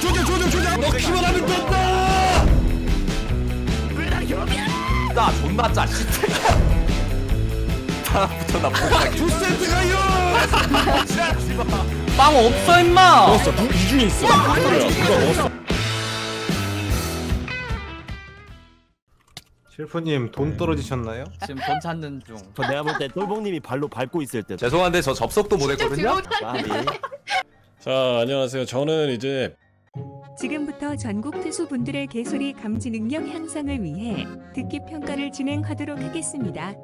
조져 조져 조져. 먹기만 하면 된다. 나 존나 짜 씨새끼야 다음부터 나 포기하기 두 세트 가요. 빵 없어 임마. 넣었어. 두- 이 중에 있어. 그래 누가 넣었어. 셰프님 돈 떨어지셨나요? 지금 돈 찾는 중. 저 내가 볼 때 똘봉님이 발로 밟고 있을 때. 죄송한데 저 접속도 못했거든요. 까비. 자 안녕하세요. 저는 이제 지금부터 전국 투수분들의 개소리 감지 능력 향상을 위해 듣기 평가를 진행하도록 하겠습니다.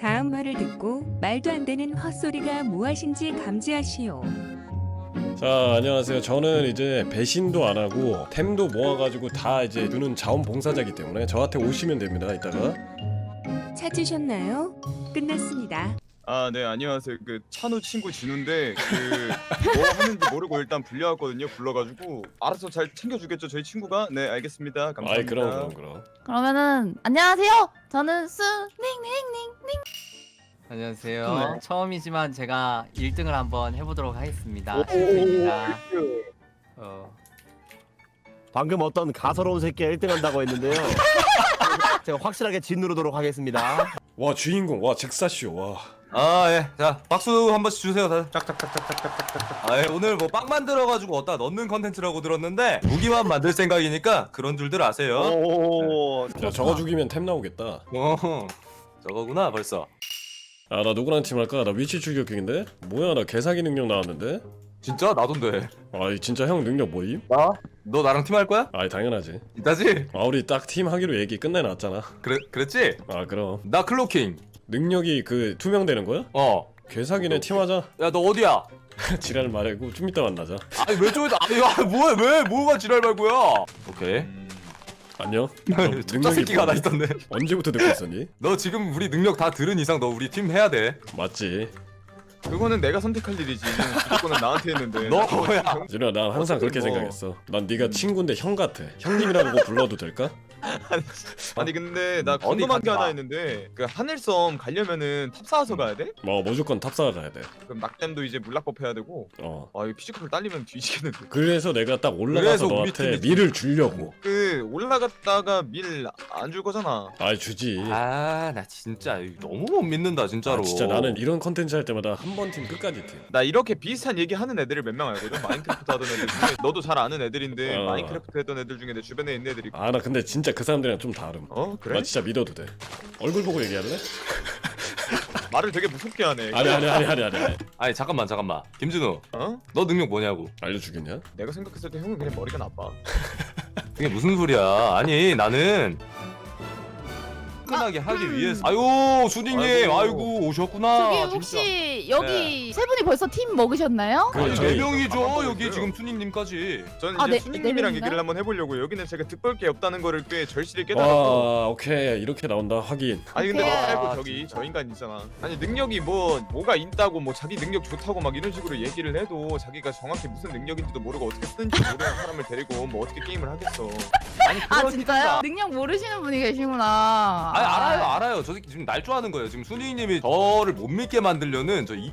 다음 말을 듣고 말도 안 되는 헛소리가 무엇인지 감지하시오. 자 안녕하세요 저는 이제 배신도 안 하고 템도 모아가지고 다 이제 주는 자원봉사자기 때문에 저한테 오시면 됩니다 이따가 찾으셨나요? 끝났습니다. 아, 네, 안녕하세요. 그 찬우 친구 진우인데 그 뭐 하는지 모르고 일단 불려왔거든요. 불러가지고 알아서 잘 챙겨주겠죠, 저희 친구가. 네, 알겠습니다. 감사합니다. 아이 그럼 그럼 그럼 그러면은 안녕하세요. 저는 수닝닝닝 안녕하세요 처음이지만 제가 1등을 한번 해보도록 하겠습니다 셰프입니다 어, 방금 어떤 가서로운 새끼가 1등 한다고 했는데요. 제가 확실하게 짓누르도록 하겠습니다. 와 주인공 와 잭사쇼 와 아 예 자 박수 한 번씩 주세요 다들 짝짝짝짝짝짝짝 아 예, 오늘 뭐 빵 만들어 가지고 어디다 넣는 컨텐츠라고 들었는데 무기만 만들 생각이니까 그런 줄들 아세요 오, 야 저거 죽이면 템 나오겠다 어 저거구나 벌써 아 나 누구랑 팀 할까? 나 위치 출격경인데? 뭐야 나 개사기 능력 나왔는데? 진짜 나돈데 아이 진짜 형 능력 뭐임? 나? 너 나랑 팀 할 거야? 아이 당연하지 이따지? 아 우리 딱 팀 하기로 얘기 끝내놨잖아 그래, 그랬지? 아 그럼 나 클로킹 능력이 그 투명되는 거야? 어 개사기네 팀하자 야 너 어디야? 지랄 말고 좀 이따 만나자 아니 왜 저기다 아니 야 뭐야 왜 뭐가 지랄 말고야 오케이 안녕 너 족자 새끼가 하나 뭐니? 있던데 언제부터 듣고 있었니? 너 지금 우리 능력 다 들은 이상 너 우리 팀 해야 돼 맞지 그거는 내가 선택할 일이지. 무조건은 나한테 했는데. 너 뭐야? 지랄 난 항상 그렇게 뭐. 생각했어 난 네가 친구인데 형 같아 형님이라고 불러도 될까? 아니 근데 나 어디 궁금한 게 가지. 하나 있는데 그 하늘섬 가려면은 탑 쌓아서 가야 돼? 뭐 무조건 탑사가 가야 그럼 낙댐도 이제 물락법 해야 되고. 돼어 아, 이 피지컬 딸리면 뒤지겠는데. 그래서 내가 딱 올라가서 그래서 우리 너한테 팀이 밀을 주려고 그 올라갔다가 밀 안 줄 거잖아. 아이 주지 아나 진짜 너무 못 믿는다 진짜로 아, 진짜 나는 이런 컨텐츠 할 때마다 한 번 팀 끝까지 팀 나 이렇게 비슷한 얘기 하는 애들을 몇 명 알거든. 마인크래프트 하던 애들 중에 너도 잘 아는 애들인데 어. 마인크래프트 했던 애들 중에 내 주변에 있는 애들이 아 나 근데 진짜 그 사람들이랑 좀 다름 어 그래? 나 진짜 믿어도 돼 얼굴 보고 얘기할래? 말을 되게 무섭게 하네. 아니 아니 아니 아니 아니 아니 잠깐만 잠깐만 김진우 어? 너 능력 뭐냐고 알려주겠냐? 내가 생각했을 때 형은 그냥 머리가 나빠. 그게 무슨 소리야 아니 나는 끝나게 하기 위해서 아유 수디님 아이고. 아이고, 오셨구나 진짜. 혹시 여기 세 분이 벌써 팀 먹으셨나요? 그 아니 저희- 네 명이죠 여기. 지금 수님님까지 저는 아, 이제 네, 수님님이랑 네 명인가요? 얘기를 한번 해보려고 여기는 제가 득볼 게 없다는 거를 꽤 절실히 깨달았어. 와 오케이 이렇게 나온다 확인 아니 근데 오케이. 그거 말고 아, 저기 저 인간 있잖아. 아니 능력이 뭐 뭐가 있다고 뭐 자기 능력 좋다고 막 이런 식으로 얘기를 해도 자기가 정확히 무슨 능력인지도 모르고 어떻게 쓰는지 모르는 사람을 데리고 뭐 어떻게 게임을 하겠어. 아니 아 진짜요? 능력 모르시는 분이 계시구나. 아니 알아요 알아요 저 새끼 지금 날 좋아하는 거예요 지금 수님님이 저를 못 믿게 만들려는 저 이,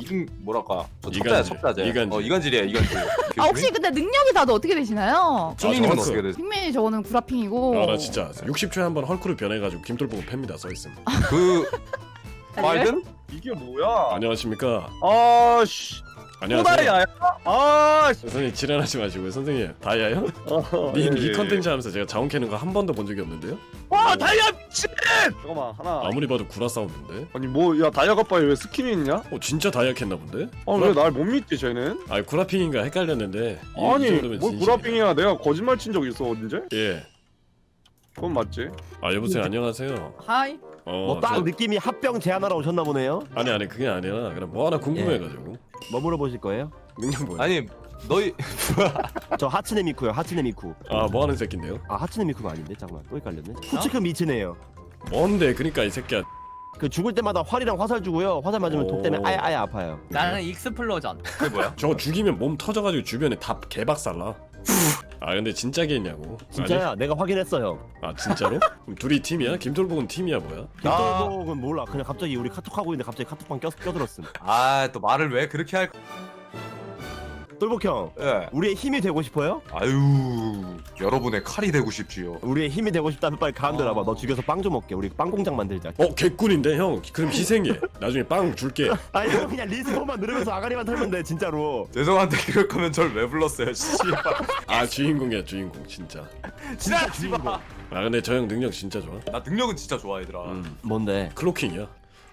이중 뭐랄까 저 첩자야 이간질. 첩자제 이간질. 어 이간질이야 이간질 아 혹시 근데 능력이 다들 어떻게 되시나요? 수님님은 아, 어떻게 되세요? 빅맨이 저거는 구라핑이고. 아나 진짜 60초에 한 번 헐크를 변해가지고 김돌보고 팹니다 써있음 그 네? 말든 이게 뭐야? 안녕하십니까 아씨 안녕하세요 또다이야. 아, 씨. 선생님 지랄하지 마시고 선생님 다이아요? 어, 님 예, 이 예, 컨텐츠 하면서 제가 자원 캐는 거 한 번도 본 적이 없는데요? 와 다이아 미친! 잠깐만 하나. 아무리 봐도 구라 싸움인데 아니 뭐 야 다이아 가빠에 왜 스킨이 있냐? 어 진짜 다이아 캤나 본데? 아 왜 날 못 믿지 쟤는? 아니 구라핑인가 헷갈렸는데 이- 이 아니 정도면 뭘. 구라핑이야? 내가 거짓말 친 적 있어 언제? 예. 그건 맞지? 아 여보세요 안녕하세요 하이. 어, 뭐 딱 저- 느낌이 합병 제안하러 오셨나 보네요. 아니 아니 그게 아니라 그냥 뭐 하나 궁금해가지고 뭐 물어보실 거예요? 능력 뭐야? 아니 너희 저 하츠네 미쿠요. 하츠네 미쿠. 아 뭐 하는 새끼인데요? 아 하츠네 미쿠가 아닌데 잠깐만 또 헷갈렸네. 후츠크 미츠네요. 뭔데 그니까 이 새끼야 그 죽을 때마다 활이랑 화살 주고요. 화살 맞으면 독 때문에 오. 아예 아예 아파요. 나는 익스플로전 그게 뭐야? 저거 죽이면 몸 터져가지고 주변에 다 개박살나 아 근데 진짜 겠냐고 진짜야 내가 확인했어요. 아 진짜로? 그럼 둘이 팀이야? 김돌복은 팀이야 뭐야? 김돌복은 몰라. 그냥 갑자기 우리 카톡 하고 있는데 갑자기 카톡방 껴 껴들었음. 아 또 말을 왜 그렇게 할 똘복 형 예. 우리의 힘이 되고 싶어요? 아유 여러분의 칼이 되고 싶지요. 우리의 힘이 되고 싶다면 빨리 가운데 어. 와봐 너 죽여서 빵 좀 먹게 우리 빵 공장 만들자 어 개꿀인데 형 그럼 희생해 나중에 빵 줄게 아니 형 그냥 리스폰만 누르면서 아가리만 털면 돼 진짜로 죄송한데 그럴 거면 절 왜 불렀어요? 씨발. 아 주인공이야 주인공 진짜 지나지 마. 아 근데 저 형 능력 진짜 좋아 나 능력은 진짜 좋아 얘들아. 음 뭔데? 클로킹이야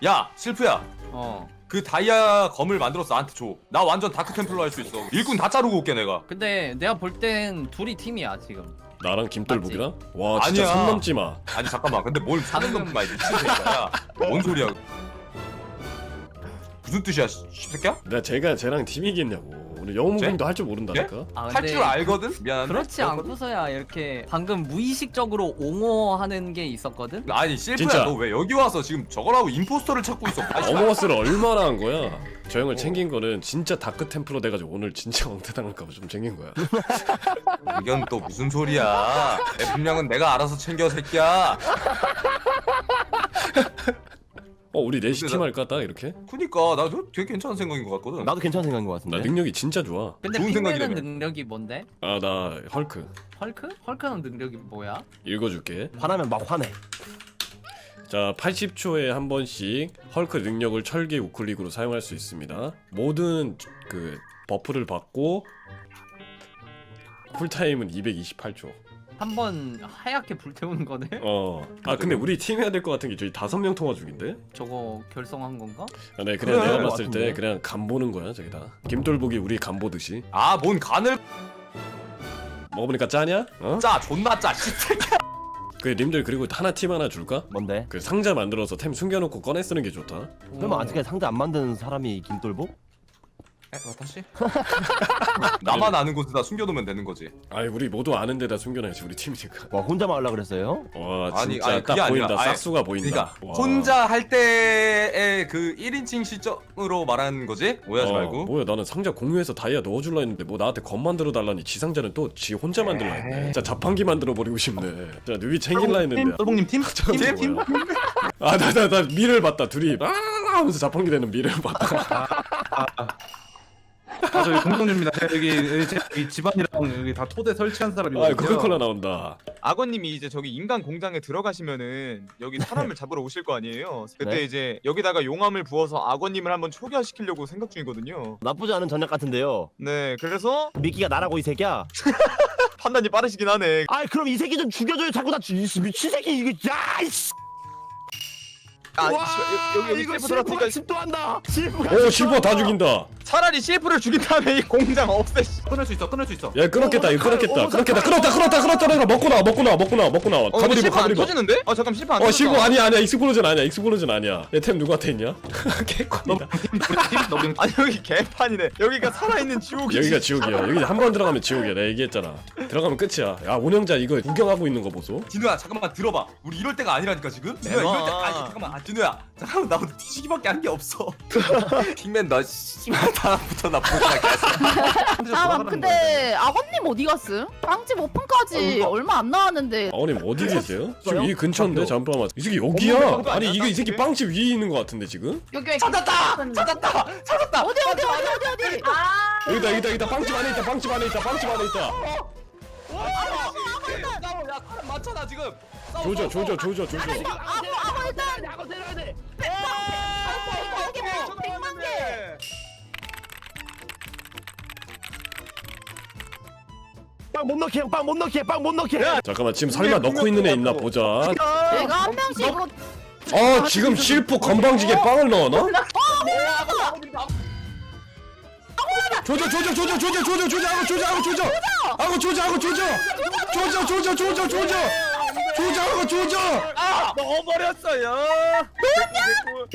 야 실프야. 어 그 다이아 검을 만들어서 나한테 줘. 나 완전 다크 템플러 할 수 있어. 일꾼 다 자르고 올게 내가. 근데 내가 볼 땐 둘이 팀이야 지금 나랑 김돌북이랑 와 진짜 아니야. 선 넘지 마 아니 잠깐만. 근데 뭘 사는 건 많이 미친 새끼야. 뭔 소리야? 무슨 뜻이야, 씨- 새끼야? 내가 제가 쟤랑 팀이겠냐고 우리 영웅공도 할 줄 모른다니까 아할줄 알거든. 미안한데. 그렇지 않고서야 이렇게 방금 무의식적으로 옹호하는 게 있었거든? 아니 실프야, 진짜. 너 왜 여기 와서 지금 저거라고 임포스터를 찾고 있어? 아. 어머스를 얼마나 한 거야 저 형을 챙긴 거는 진짜 다크 템플러 돼가지고 오늘 진짜 왕따 당할까봐 좀 챙긴 거야 이건 또 무슨 소리야? 내 분량은 내가 알아서 챙겨 새끼야. 어 우리 넷이 근데 팀 나- 할까 딱 이렇게? 그니까 나 되게 괜찮은 생각인 것 같거든. 나도 괜찮은 생각인 것 같은데 나 능력이 진짜 좋아 근데 좋은 핑맨은 생각이라며. 능력이 뭔데? 아 나 헐크 헐크? 헐크는 능력이 뭐야? 읽어줄게 화나면 막 화내 자 80초에 한 번씩 헐크 능력을 철기 우클릭으로 사용할 수 있습니다 모든 그 버프를 받고 쿨타임은 228초 한 번 하얗게 불태우는 거네? 어 아 근데 우리 팀 해야 될 것 같은 게 저희 다섯 명 통화 중인데 저거 결성한 건가? 아, 네 그냥 그래, 내가 봤을 것때 같은데. 그냥 간 보는 거야 저기다 김돌복이 우리 간 보듯이 아, 뭔 간을 먹어보니까 짜냐? 어? 짜 존나 짜 씨새끼야. 그 님들 그리고 하나 팀 하나 줄까? 뭔데? 그 상자 만들어서 템 숨겨놓고 꺼내 쓰는 게 좋다 그러면 아직까지 상자 안 만드는 사람이 김돌 복? 다시? 나만 아는 곳에다 숨겨놓으면 되는 거지. 아이 우리 모두 아는 데다 숨겨놔야지 우리 팀이니까 와 혼자만 하려 그랬어요? 와 아니, 진짜 아니, 그게 딱 아니라, 보인다 아예- 싹수가 보인다 그러니까 와. 혼자 할 때의 그 1인칭 시점으로 말하는 거지? 오해하지 어, 말고. 뭐야 나는 상자 공유해서 다이아 넣어줄라 했는데 뭐 나한테 검 만들어 달라니 지 상자는 또 지 혼자 만들라 했네 진짜 자판기 만들어 버리고 싶네 자 누비 챙길라 했는데 똘복님 팀? 팀? 팀? 아나 나 나 미를 봤다 둘이 아 하면서 자판기 되는 미를 봤다 아 저기 공동주입니다. 제가 여기 여기 제- 이 집안이랑 여기 다 토대 설치한 아 사람이거든요. 코카콜라 나온다 악어님이 이제 저기 인간 공장에 들어가시면은 여기 사람을 잡으러 오실 거 아니에요. 그때 네. 이제 여기다가 용암을 부어서 악어님을 한번 초기화시키려고 생각 중이거든요. 나쁘지 않은 전략 같은데요 네, 그래서 미끼가 나라고 이 새끼야 판단이 빠르시긴 하네. 아이 그럼 이 새끼 좀 죽여줘요 자꾸 나 미친 새끼 이거 야이씨 아, 와 씨, 여기 여기 이거 CF 실프가 들어왔으니까 침도한다 실프가 오 실버 다 죽인다 차라리 CF를 죽인 다음에 이 공장 없애. 씨. 끊을 수 있어. 끊을 수 있어. 야 끊었겠다 이거 끊었겠다 어, 끊었겠다. 끊었다 끊었다 끊었다 끊었다 먹고 나와 먹고 나와 먹고 나와 먹고 나와 어, 이거 가브리버 CF 안 가브리버 터지는데? 아 잠깐 CF 안어 터졌다. 실버 아니야 아니야 익스플로전 아니야 익스플로전 아니야 내템 누구한테 있냐 개꿀이다 아니 여기 개판이네. 여기가 살아있는 지옥이지. 여기가 지옥이야 여기 한 번 들어가면 지옥이야 내가 얘기했잖아 들어가면 끝이야 야 운영자 이거 구경하고 있는 거 보소 진우야 잠깐만 들어봐. 우리 이럴 때가 아니라니까 지금. 진우야. 이럴 때가 아니 잠깐만. 아, 진우야 잠깐만 나 오늘 뒤지기밖에 한 게 없어. 핑맨 너 씨발 다음부터 나 보지 말게. 아 근데 아버님 어디 갔음? 빵집 오픈까지 얼마 안 나왔는데 아버님 어디 계세요? 지금 이 근처인데 잠깐만 이 새끼 여기야 아니 이거 이 새끼 빵집 위에 있는 거 같은데 지금? 여기 왜 찾았다! 찾았다! 찾았다! 어디 어디 어디 어디 어디 아 여기다 여기다 여기다 빵집 안에 있다 빵집 안에 있다 빵집 안에 있다 싸워 야 사람 많잖아 지금. 조져 조져 조져 조져. 아무 아무 일단 야구 데려야 돼. 백만 개 백만 개 빵못 넣게 빵못 넣게 빵못 넣게. 잠깐만 지금 설마 넣고 있는 애 있나 보자. 내가 한 명씩으로 아 지금 실프 건방지게 빵을 넣어놔? 조져 조져 조져 조져 조져 조져 하고 조져 하고 조져. 하고 조져 하고 조져. 조져 조져 조져 조져 조져 하고 조져 아 먹어버렸어요.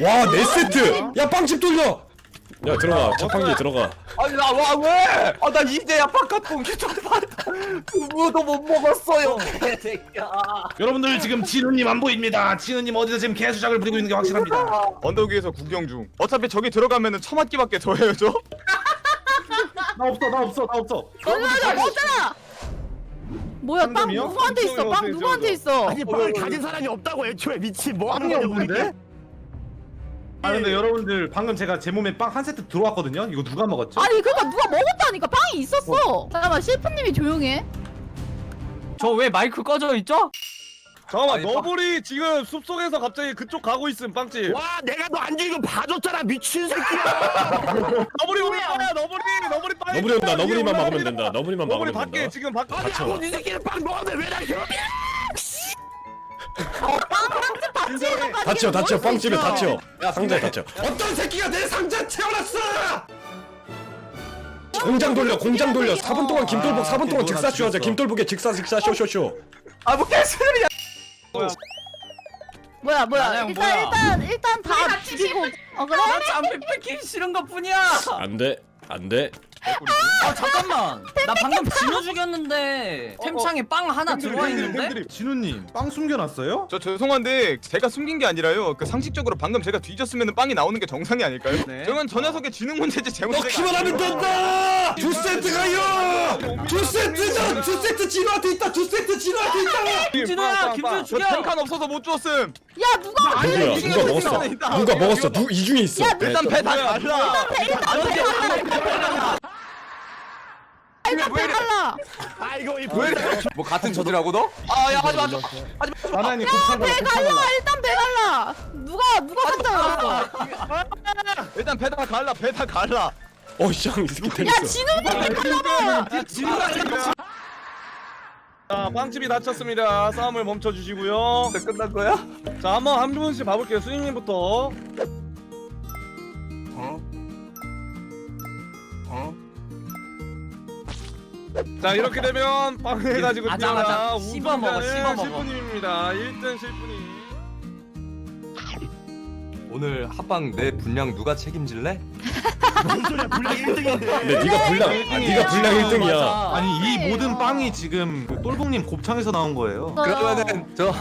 와 네 세트 야 빵집 돌려 야 들어가 자판기에 들어가 아니 나 와 왜? 아 나 이제야 바깥 기좀 봤다. 그거도 못 먹었어요. 개새끼야. 여러분들 지금 진우님 안 보입니다. 진우님 어디서 지금 개수작을 부리고 있는 게 확실합니다. 언덕 위에서 구경 중. 어차피 저기 들어가면은 처맞기밖에 더 해요 저. 나 없어. 나 없어. 나 없어. 얼마나 먹었잖아 뭐야 빵 상점이요? 누구한테 있어 빵 누구한테 있어 아니 빵을 가진 사람이 없다고 애초에 미친 뭐 하는 거냐고 우리 아 근데 여러분들 방금 제가 제 몸에 빵 한 세트 들어왔거든요. 이거 누가 먹었죠? 아니 그러니까 누가 먹었다니까 빵이 있었어. 잠깐만 실프님이 조용해. 저 왜 마이크 꺼져 있죠? 잠깐만 아니, 너블이 지금 숲속에서 갑자기 그쪽 가고 있음 빵집 와 내가 너 안 죽이고 봐줬잖아 미친 새끼야. 너블이 오는 거야 너블이 너블이 빨리 너구리 온다. 올라가야 막으면 된다. 너구리만 너블이 막으면 밖에 된다. 지금 밖 아니 이 새끼는 빵 먹었는데 왜날 괴롭혀? 닫혀 닫혀 빵집에 닫혀. 야, 상자에 닫혀. 어떤 새끼가 내 상자 채워놨어! 공장 돌려 공장 돌려 4분 동안 김돌복 4분 동안 이거 직사 쇼 하자 나 김돌복의 직사 직사 쇼쇼쇼 아뭐 개소리야! 뭐야 뭐야 일단 뭐야? 일단 일단 다 죽이고 어 그래? 나 잠배 뺏기 싫은 것 뿐이야. 안돼 안돼 아 잠깐만. 나 방금 진호 죽였는데 템창에 빵 하나 들어와 있는데? 진우님 빵 숨겨놨어요? 저 죄송한데 제가 숨긴 게 아니라요. 그 상식적으로 방금 제가 뒤졌으면 빵이 나오는 게 정상이 아닐까요? 네. 저건 저 녀석의 지능 문제지 제 문제가 넣기만 하면 된다 두 세트 가요 두 세트잖아 두 세트 진화한테 있다 두 세트 진화한테 있다 김진호야 김진호 저 죽여. 탱칸 없어서 못 줬음. 야 누가 이게 누가 먹었어? 누가 먹었어 누 이 중에 있어 야, 일단 배 다 갈라. 일단 아이고 이 왜 이래? 뭐 같은 저들하고 너? 아야 하지 마 하지마 나나님 곱창 배 갈라 일단 배 갈라. 누가 누가 갔다 왔어? 일단 배 다 갈라. 배 다 갈라. 어이쌍 이 새끼 야 테니스 진우님 배 갈라. 자 빵집이 닫혔습니다 싸움을 멈춰주시고요 끝난 거야? 자 한번 한 분씩 봐볼게요 수인님부터 자 이렇게 되면 빵 해가지고 맞아, 맞아. 뛰어나 씹어 먹어, 씹어 우승자는 먹어. 실프님입니다 1등 실프님 오늘 합방 내 분량 누가 책임질래? 뭔 소리야 분량 1등인데. 근데 네가 분량 아 네가 분량 1등이야 맞아. 아니 이 네. 모든 어. 빵이 지금 그 똘봉님 곱창에서 나온 거예요. 그러면은 저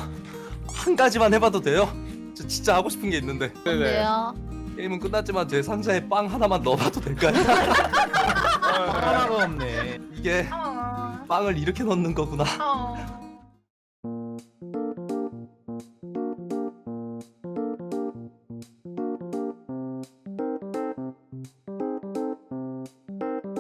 한 가지만 해봐도 돼요? 저 진짜 하고 싶은 게 있는데 뭔데요? 게임은 끝났지만 제 상자에 빵 하나만 넣어봐도 될까요? 하나가 없네. 이게 빵을 이렇게 넣는 거구나. 어.